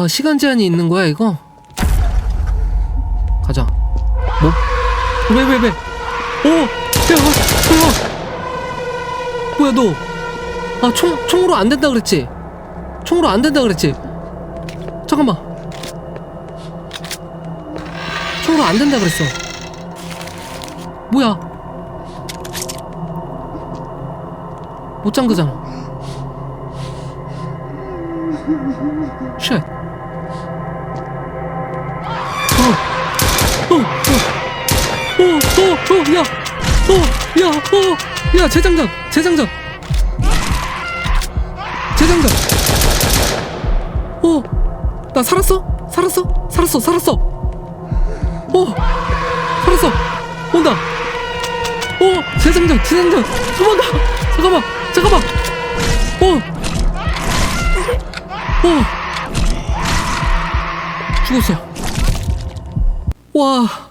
아 시간 제한이 있는 거야 이거? 가자. 뭐? 왜왜 왜? 오, 야, 야, 뭐야 너? 아 총 총으로 안 된다 그랬지? 총으로 안 된다 그랬지? 잠깐만. 총으로 안 된다 그랬어. 뭐야? 못 잠그잖아. 쉣. 야, 어, 야, 어, 야, 재장전, 재장전, 재장전. 어, 나 살았어? 살았어? 살았어, 살았어. 어, 살았어. 온다. 어, 재장전, 재장전. 도망가. 잠깐만, 잠깐만. 어, 어, 죽었어. 와,